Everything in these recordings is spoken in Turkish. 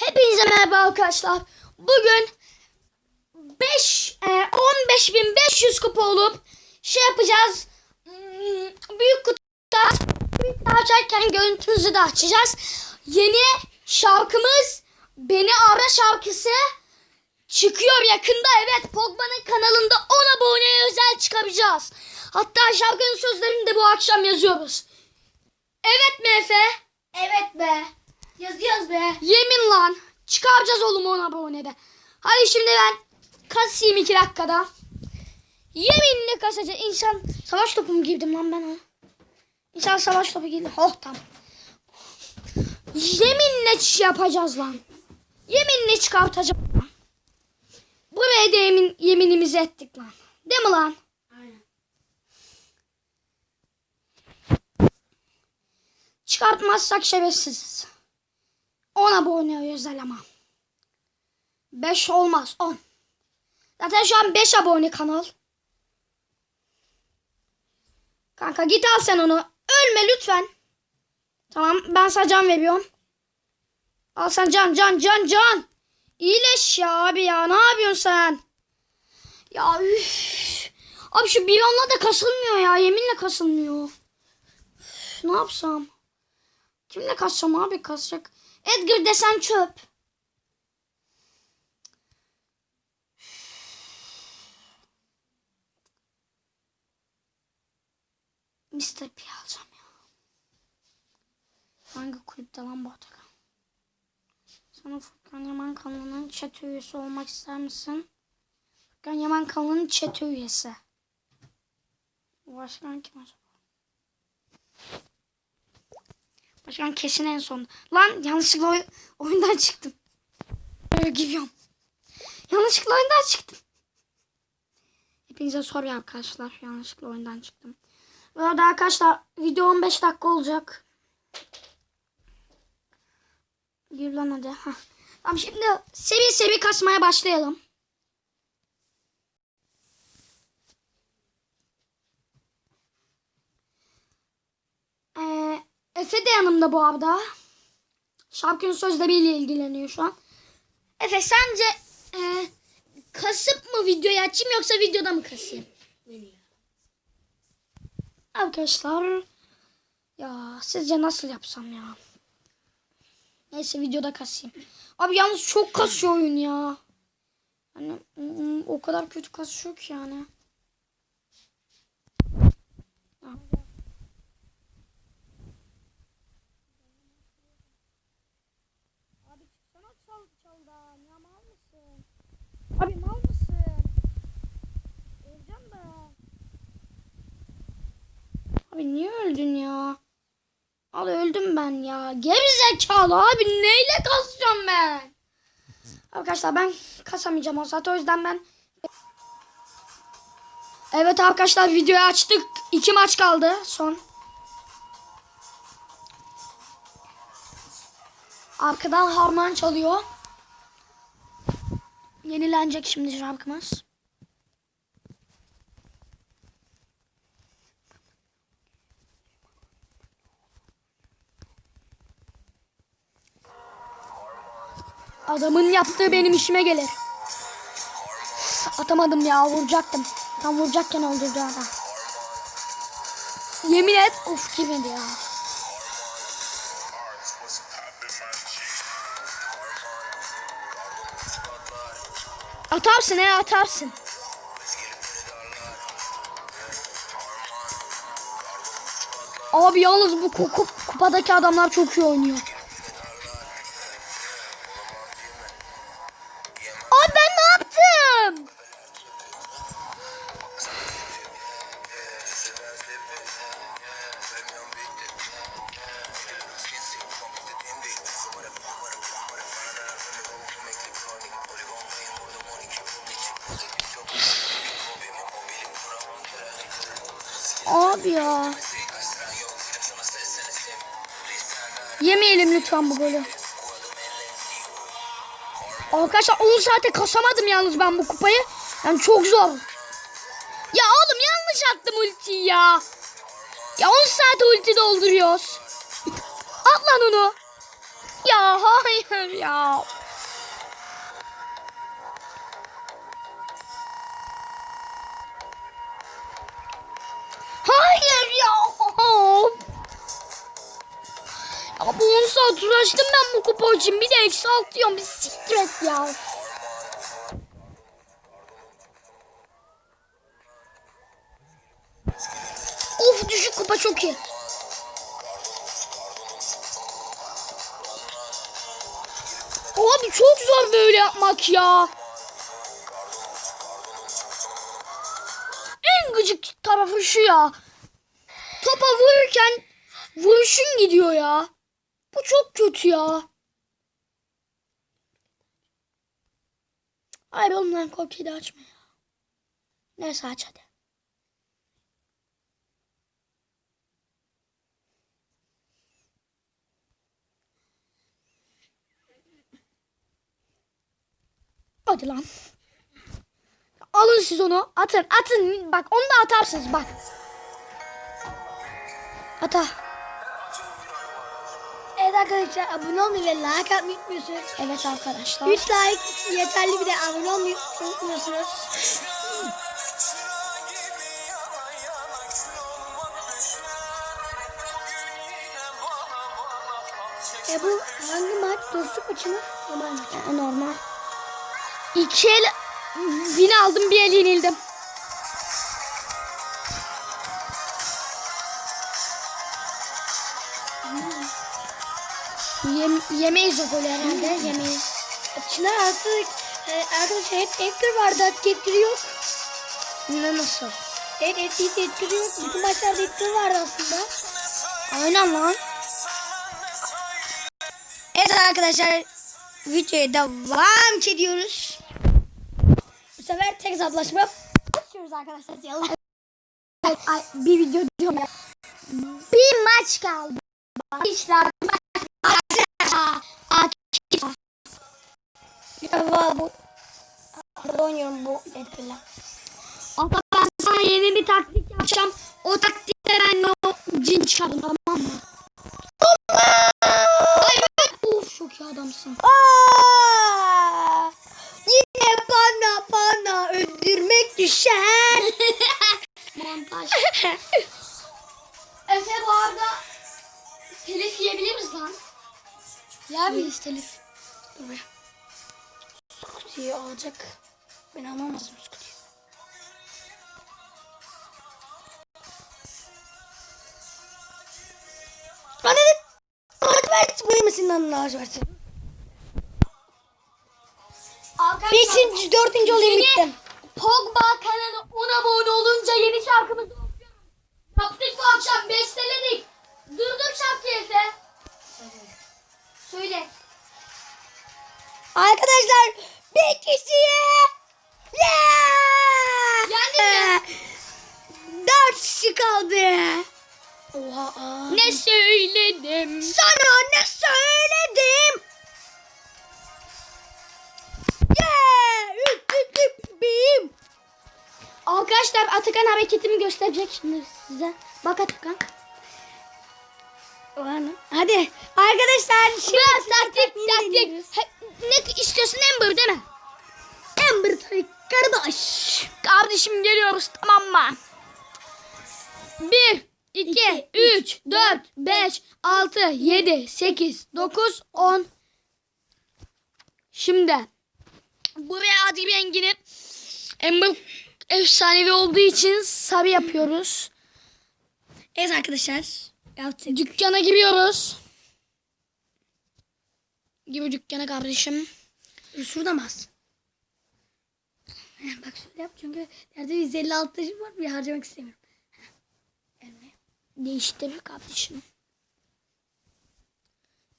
Hepinize merhaba arkadaşlar. Bugün 5 e, 15.500 kupa olup şey yapacağız. Hmm, Büyük kutuda büyük açarken görüntümüzü de açacağız. Yeni şarkımız Beni Ara şarkısı çıkıyor yakında. Evet Pogba'nın kanalında 10 aboneye özel çıkaracağız. Hatta şarkının sözlerini de bu akşam yazıyoruz. Evet mi? Evet be. Yazıyoruz be. Yemin lan. Çıkaracağız oğlum 10 abonede. Hadi şimdi ben kasayım 2 dakikada. Yeminle kasacağım. İnsan savaş topu mu girdim lan ben ha? İnsan savaş topu girdim. Oh tamam. Yeminle yapacağız lan. Yeminle çıkartacağım. lan. Buraya da yemin, yeminimizi ettik lan. Değil mi lan? Aynen. Çıkartmazsak şerefsiziz. 10 abone özel ama. 5 olmaz 10. Zaten şu an 5 abone kanal. Kanka git al sen onu. Ölme lütfen. Tamam ben sana can veriyorum. Al sen can can can can. İyileş ya abi ya ne yapıyorsun sen? Ya üf. Abi şu biyonla da kasılmıyor ya yeminle kasılmıyor. Üf, ne yapsam? Kimle kasacağım abi kasacak? Edgar desen çöp. Mr. P alacağım ya. Hangi kulüpte lan bu Atakan? Sana Furkan Yaman kanalının chat üyesi olmak ister misin? Furkan Yaman kanalının chat üyesi. Başkan kim acaba? Başkan kesin en son. Lan yanlışlıkla oy- oyundan çıktım. Böyle gidiyorum. Yanlışlıkla oyundan çıktım. Hepinize soruyor arkadaşlar. Yanlışlıkla oyundan çıktım. Bu arada arkadaşlar video 15 dakika olacak. Gir lan hadi. Tamam şimdi seviye seviye kasmaya başlayalım. Ee, Efe de yanımda bu arada. Şarkının sözleriyle ilgileniyor şu an. Efe sence e, kasıp mı videoyu açayım yoksa videoda mı kasayım? Arkadaşlar ya sizce nasıl yapsam ya? Neyse videoda kasayım. Abi yalnız çok kasıyor oyun ya. Hani o kadar kötü kasıyor ki yani. Abi niye öldün ya? Al öldüm ben ya. Gerizekalı abi neyle kasacağım ben? Arkadaşlar ben kasamayacağım o zaten o yüzden ben Evet arkadaşlar videoyu açtık. İki maç kaldı son. Arkadan harman çalıyor. Yenilenecek şimdi şarkımız. Adamın yaptığı benim işime gelir. Atamadım ya vuracaktım. Tam vuracakken öldürdü adam. Yemin et of girmedi ya. Atarsın he atarsın. Abi yalnız bu kup kupadaki adamlar çok iyi oynuyor. Abi ya. Yemeyelim lütfen bu golü. Arkadaşlar 10 saate kasamadım yalnız ben bu kupayı. Yani çok zor. Ya oğlum yanlış attım ultiyi ya. Ya 10 saat ulti dolduruyoruz. At lan onu. Ya ha Hayır ya. Ya bu 10 saat uğraştım ben bu kupa için. Bir de eksi altı diyorum. Bir siktir et ya. Of düşük kupa çok iyi. Abi çok zor böyle yapmak ya. En gıcık tarafı şu ya. Topa vururken vuruşun gidiyor ya. Bu çok kötü ya. Hayır oğlum lan korkuyu da açma ya. Neyse aç hadi. Hadi lan. Alın siz onu. Atın. Atın. Bak onu da atarsınız bak. Ata. Evet arkadaşlar abone olmayı ve like atmayı unutmuyorsunuz. Evet arkadaşlar. 3 like yeterli bir de abone olmayı unutmuyorsunuz. E bu hangi maç? Dostluk maçı mı? Normal. Ee, normal. İki el win aldım bir el yenildim. Yemeyiz o golü herhalde. Yemeyiz. Çınar artık e, arkadaşlar hep Edgar vardı artık. Ne nasıl? Evet Edgar, Edgar. Bütün maçlarda Edgar vardı aslında. Aynen lan. Evet arkadaşlar videoya devam ediyoruz. Bu sefer tek hesaplaşma açıyoruz arkadaşlar. Yalan. Ay, ay, bir video diyorum ya. Bir maç kaldı. İşler maç. Galiba bu Arada oynuyorum bu Edgar'la. Ama ben sana yeni bir taktik yapacağım. O taktikte ben o cin çıkardım tamam mı? Ay, of çok iyi adamsın. Aa! Ya bir telif. Dur be. Scooty'yi alacak. Ben almamazım Scooty'yi. Bana ne? Lacivert bu yemesin lan laciverti. Beşinci, dördüncü olayım bittim. Pogba kanalı 10 abone olunca yeni şarkımızı okuyorum. Yaptık bu akşam besteledik. Durdur şarkıyı Efe. Söyle. Arkadaşlar bir kişiye yeah! Mi? Dört kişi kaldı. Oha. Aa. Ne söyledim? Sana ne söyledim? Yeah! Arkadaşlar Atakan hareketimi gösterecek şimdi size. Bak Atakan. Var mı? Hadi arkadaşlar şimdi Biraz taktik taktik. Ne istiyorsun Ember değil mi? Amber kardeş. Kardeşim geliyoruz tamam mı? 1, 2, İki, 3, 4, 5, 6, 7, 8, 9, 10. Şimdi buraya adı rengini Ember efsanevi olduğu için sarı yapıyoruz. Evet arkadaşlar. Yaptık. Dükkana giriyoruz. Gibi dükkana kardeşim. Şurada mı az? Bak şöyle yap çünkü nerede 156 taşım var bir harcamak istemiyorum. Elme. Değiştir kardeşim.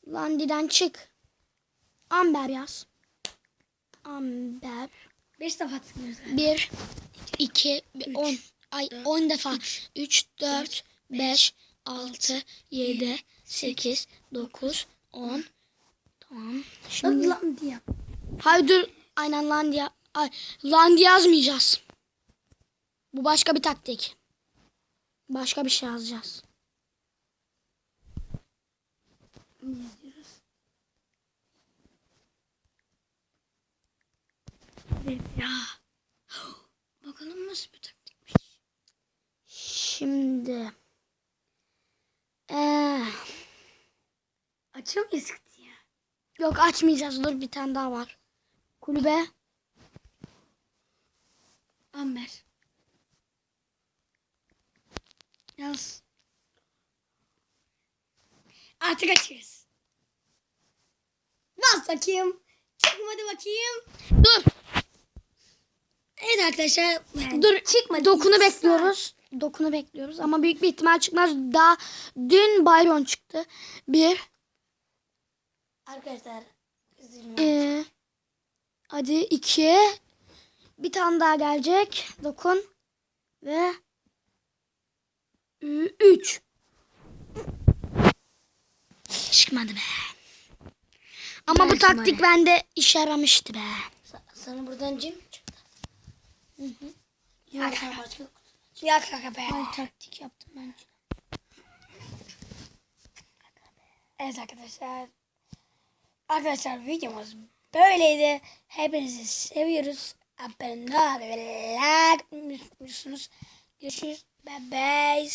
Landi'den çık. Amber yaz. Amber. 5 defa tıklıyoruz. 1, 2, 10. Ay 10 defa. 3, 4, 5, 6, 7, 8, 9, 10. Tamam. Şimdi... Landia. Hayır dur. Aynen Landia. Ay, Landia yazmayacağız. Bu başka bir taktik. Başka bir şey yazacağız. Ya. Açıyor muyuz kutuyu? yok açmayacağız. Dur bir tane daha var. Kulübe. Amber. Yaz. Artık açıyoruz. Bas bakayım. Çıkmadı bakayım. Dur. Evet arkadaşlar. Dur çıkma. Dokunu bekliyoruz. Dokunu bekliyoruz ama büyük bir ihtimal çıkmaz. Daha dün Byron çıktı. Bir. Arkadaşlar. üzülme. Ee, hadi iki. Bir tane daha gelecek. Dokun. Ve üç. Çıkmadı be. Ama bu taktik bende işe yaramıştı be. Sana buradan cim çıktı? Ya kaka be. Ay taktik yaptım bence. Evet arkadaşlar. Arkadaşlar videomuz böyleydi. Hepinizi seviyoruz. Abone ol ve like unutmuyorsunuz. Görüşürüz. Bye bye.